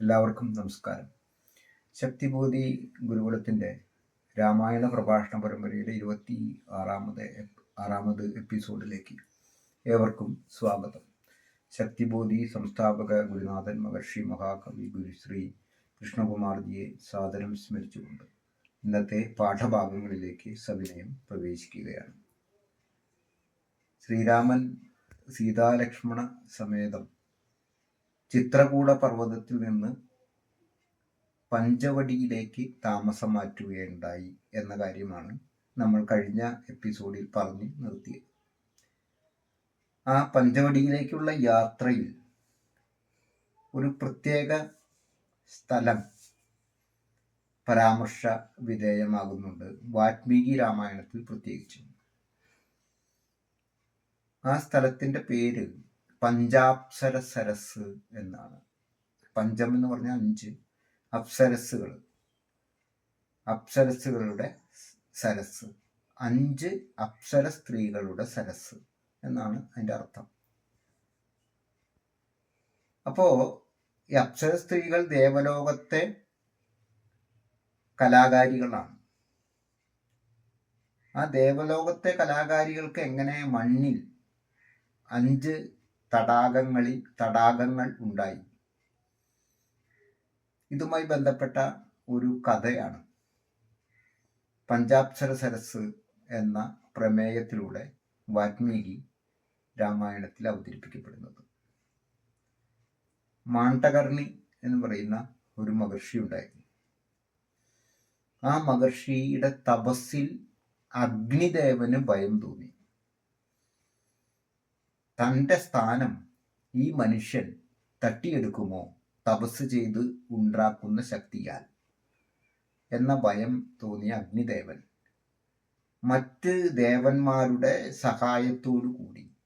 എല്ലാവർക്കും നമസ്കാരം. ശക്തിബോധി ഗുരുകുലത്തിന്റെ രാമായണ പ്രഭാഷണ പരമ്പരയിലെ ഇരുപത്തി ആറാമത് ആറാമത് എപ്പിസോഡിലേക്ക് ഏവർക്കും സ്വാഗതം. ശക്തിബോധി സംസ്ഥാപക ഗുരുനാഥൻ മഹർഷി മഹാകവി ഗുരുശ്രീ കൃഷ്ണകുമാർജിയെ സാദരം സ്മരിച്ചുകൊണ്ട് ഇന്നത്തെ പാഠഭാഗങ്ങളിലേക്ക് സവിനയം പ്രവേശിക്കുകയാണ്. ശ്രീരാമൻ സീതാലക്ഷ്മണ സമേതം ചിത്രകൂട പർവതത്തിൽ നിന്ന് പഞ്ചവടിയിലേക്ക് താമസം മാറ്റുകയുണ്ടായി എന്ന കാര്യമാണ് നമ്മൾ കഴിഞ്ഞ എപ്പിസോഡിൽ പറഞ്ഞു നിർത്തിയത്. ആ പഞ്ചവടിയിലേക്കുള്ള യാത്രയിൽ ഒരു പ്രത്യേക സ്ഥലം പരാമർശ വിധേയമാകുന്നുണ്ട്. വാത്മീകി രാമായണത്തിൽ പ്രത്യേകിച്ചും. ആ സ്ഥലത്തിന്റെ പേര് പഞ്ചാപ്സര സരസ് എന്നാണ്. പഞ്ചം എന്ന് പറഞ്ഞാൽ അഞ്ച് അപ്സരസ്സുകൾ. അപ്സരസ്സുകളുടെ സരസ് അഞ്ച് അപ്സര സ്ത്രീകളുടെ സരസ് എന്നാണ് അതിന്റെ അർത്ഥം. അപ്പോ ഈ അപ്സര സ്ത്രീകൾ ദേവലോകത്തെ കലാകാരികളാണ്. ആ ദേവലോകത്തെ കലാകാരികൾക്ക് എങ്ങനെ മണ്ണിൽ അഞ്ച് തടാകങ്ങളിൽ തടാകങ്ങൾ ഉണ്ടായി. ഇതുമായി ബന്ധപ്പെട്ട ഒരു കഥയാണ്. പഞ്ചാപ്സര സരസ് എന്ന പ്രമേയത്തിലൂടെ വാൽമീകി രാമായണത്തിൽ അവതരിപ്പിക്കപ്പെടുന്നത്. മാണ്ടകർണി എന്ന് പറയുന്ന ഒരു മഹർഷി ഉണ്ടായിരുന്നു. ആ മഹർഷിയുടെ തപസ്സിൽ അഗ്നിദേവന് ഭയം തോന്നി. തന്റെ സ്ഥാനം ഈ മനുഷ്യൻ തട്ടിയെടുക്കുമോ? തപസ് ചെയ്ത് ഉണ്ടാക്കുന്ന ശക്തിയാൽ. എന്ന ഭയം തോന്നിയ അഗ്നിദേവൻ. മറ്റ് ദേവന്മാരുടെ സഹായത്തോടു കൂടി.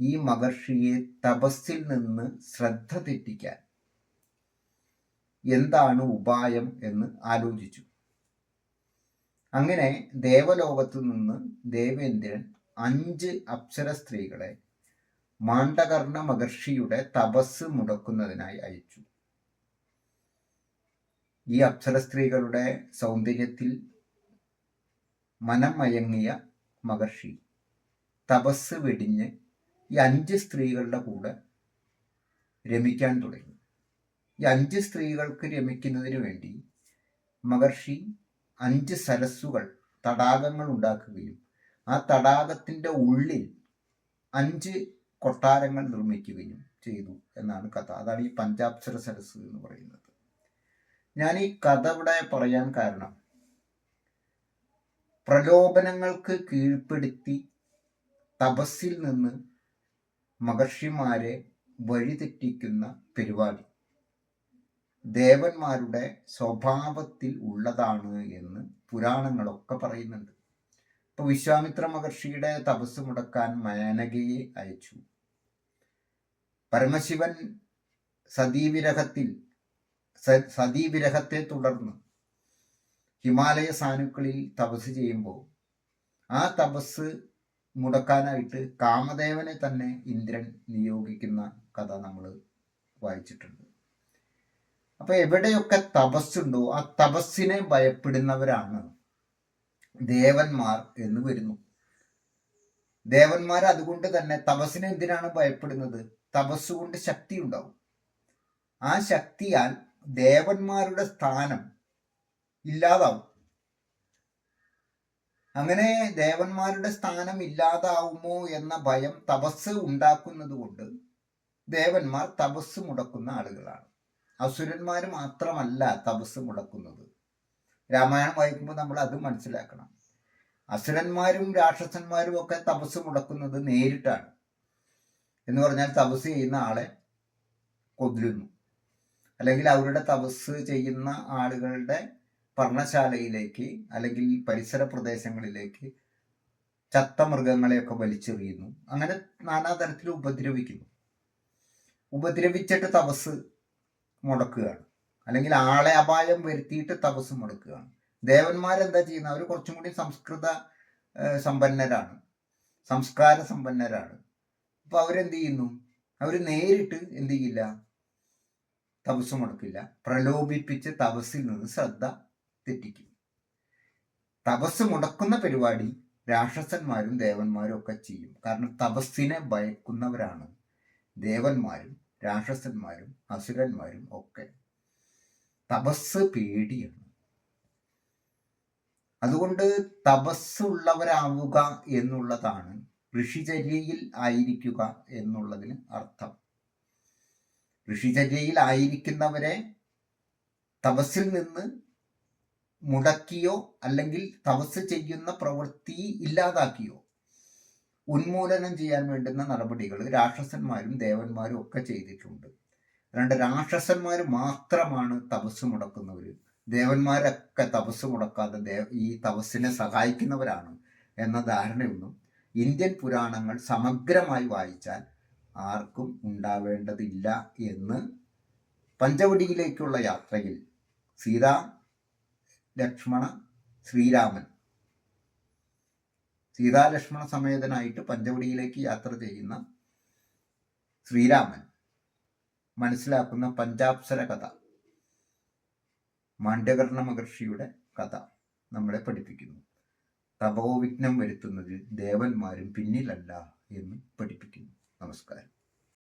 ഈ മഹർഷിയെ തപസ്സിൽ നിന്ന് ശ്രദ്ധ തെറ്റിക്കാൻ. എന്താണ് ഉപായം എന്ന് ആലോചിച്ചു. അങ്ങനെ ദേവലോകത്തു നിന്ന് ദേവേന്ദ്രൻ അഞ്ച് അപ്സര സ്ത്രീകളെ മാണ്ഡകർണ മഹർഷിയുടെ തപസ് മുടക്കുന്നതിനായി അയച്ചു. ഈ അപ്സര സ്ത്രീകളുടെ സൗന്ദര്യത്തിൽ മനം മയങ്ങിയ മഹർഷി തപസ് വെടിഞ്ഞ് ഈ അഞ്ച് സ്ത്രീകളുടെ കൂടെ രമിക്കാൻ തുടങ്ങി. ഈ അഞ്ച് സ്ത്രീകൾക്ക് രമിക്കുന്നതിന് വേണ്ടി മഹർഷി അഞ്ച് സരസ്സുകൾ തടാകങ്ങൾ ഉണ്ടാക്കുകയും ആ തടാകത്തിന്റെ ഉള്ളിൽ അഞ്ച് കൊട്ടാരങ്ങൾ നിർമ്മിക്കുകയും ചെയ്തു എന്നാണ് കഥ. അതാണ് ഈ പഞ്ചാപ്സര സരസ് എന്ന് പറയുന്നത്. ഞാൻ ഈ കഥ ഇവിടെ പറയാൻ കാരണം പ്രലോഭനങ്ങൾക്ക് കീഴ്പ്പെടുത്തി തപസ്സിൽ നിന്ന് മഹർഷിമാരെ വഴിതെറ്റിക്കുന്ന പരിപാടി ദേവന്മാരുടെ സ്വഭാവത്തിൽ ഉള്ളതാണ് എന്ന് പുരാണങ്ങളൊക്കെ പറയുന്നുണ്ട്. ഇപ്പൊ വിശ്വാമിത്ര മഹർഷിയുടെ തപസ് മുടക്കാൻ മേനകയെ അയച്ചു. പരമശിവൻ സതീവിരഹത്തിൽ സതീവിരഹത്തെ തുടർന്ന് ഹിമാലയ സാനുക്കളിൽ തപസ് ചെയ്യുമ്പോൾ ആ തപസ് മുടക്കാനായിട്ട് കാമദേവനെ തന്നെ ഇന്ദ്രൻ നിയോഗിക്കുന്ന കഥ നമ്മൾ വായിച്ചിട്ടുണ്ട്. അപ്പൊ എവിടെയൊക്കെ തപസ്സുണ്ടോ ആ തപസ്സിനെ ഭയപ്പെടുന്നവരാണ് ദേവന്മാർ എന്ന് വരുന്നു. ദേവന്മാർ അതുകൊണ്ട് തന്നെ തപസ്സിനെ എന്തിനാണ് ഭയപ്പെടുന്നത്? തപസ്സുകൊണ്ട് ശക്തി ഉണ്ടാവും. ആ ശക്തിയാൽ ദേവന്മാരുടെ സ്ഥാനം ഇല്ലാതാവും. അങ്ങനെ ദേവന്മാരുടെ സ്ഥാനം ഇല്ലാതാവുമോ എന്ന ഭയം തപസ് ഉണ്ടാക്കുന്നത് കൊണ്ട് ദേവന്മാർ തപസ് മുടക്കുന്ന ആളുകളാണ്. അസുരന്മാർ മാത്രമല്ല തപസ് മുടക്കുന്നത്. രാമായണം വായിക്കുമ്പോൾ നമ്മൾ അത് മനസ്സിലാക്കണം. അസുരന്മാരും രാക്ഷസന്മാരും ഒക്കെ തപസ് മുടക്കുന്നത് നേരിട്ടാണ്. എന്ന് പറഞ്ഞാൽ തപസ് ചെയ്യുന്ന ആളെ കൊല്ലുന്നു. അല്ലെങ്കിൽ അവരുടെ തപസ് ചെയ്യുന്ന ആളുകളുടെ പർണശാലയിലേക്ക് അല്ലെങ്കിൽ പരിസര പ്രദേശങ്ങളിലേക്ക് ചത്ത മൃഗങ്ങളെയൊക്കെ വലിച്ചെറിയുന്നു. അങ്ങനെ നാനാതരത്തിൽ ഉപദ്രവിക്കുന്നു. ഉപദ്രവിച്ചിട്ട് തപസ് മുടക്കുകയാണ്. അല്ലെങ്കിൽ ആളെ അപായം വരുത്തിയിട്ട് തപസ് മുടക്കുകയാണ് ദേവന്മാരെന്താ ചെയ്യുന്നത്? അവർ കുറച്ചും കൂടി സംസ്കൃത സമ്പന്നരാണ്. സംസ്കാര സമ്പന്നരാണ്. അപ്പൊ അവരെന്ത് ചെയ്യുന്നു? അവർ നേരിട്ട് എന്ത് ചെയ്യില്ല? തപസ് മുടക്കില്ല പ്രലോഭിപ്പിച്ച് തപസ്സിൽ നിന്ന് ശ്രദ്ധ തെറ്റിക്കും. തപസ് മുടക്കുന്ന പരിപാടി രാക്ഷസന്മാരും ദേവന്മാരും ഒക്കെ ചെയ്യും. കാരണം തപസ്സിനെ ഭയക്കുന്നവരാണ് ദേവന്മാരും രാക്ഷസന്മാരും അസുരന്മാരും ഒക്കെ. തപസ് പേടിയാണ്. അതുകൊണ്ട് തപസ്സുള്ളവരാവുക എന്നുള്ളതാണ് ഋഷിചര്യയിൽ ആയിരിക്കുക എന്നുള്ളതിന് അർത്ഥം. ഋഷിചര്യയിൽ ആയിരിക്കുന്നവരെ തപസ്സിൽ നിന്ന് മുടക്കിയോ അല്ലെങ്കിൽ തപസ് ചെയ്യുന്ന പ്രവൃത്തി ഇല്ലാതാക്കിയോ ഉന്മൂലനം ചെയ്യാൻ വേണ്ടുന്ന നടപടികൾ രാക്ഷസന്മാരും ദേവന്മാരും ഒക്കെ ചെയ്തിട്ടുണ്ട്. രണ്ട് രാക്ഷസന്മാർ മാത്രമാണ് തപസ് മുടക്കുന്നവർ ദേവന്മാരൊക്കെ തപസ് മുടക്കാതെ ദേവ ഈ തപസ്സിനെ സഹായിക്കുന്നവരാണ് എന്ന ധാരണയൊന്നും ഇന്ത്യൻ പുരാണങ്ങൾ സമഗ്രമായി വായിച്ചാൽ ആർക്കും ഉണ്ടാവേണ്ടതില്ല എന്ന് പഞ്ചവടിയിലേക്കുള്ള യാത്രയിൽ സീത ലക്ഷ്മണ ശ്രീരാമൻ സീതാലക്ഷ്മണ സമേതനായിട്ട് പഞ്ചവടിയിലേക്ക് യാത്ര ചെയ്യുന്ന ശ്രീരാമൻ മനസ്സിലാക്കുന്ന പഞ്ചാപ്സര കഥ. മാണ്ഡ്യകർണ മഹർഷിയുടെ കഥ നമ്മളെ പഠിപ്പിക്കുന്നു. തപോവിഘ്നം വരുത്തുന്നതിൽ ദേവന്മാരും പിന്നിലല്ല എന്ന് പഠിപ്പിക്കുന്നു. നമസ്കാരം.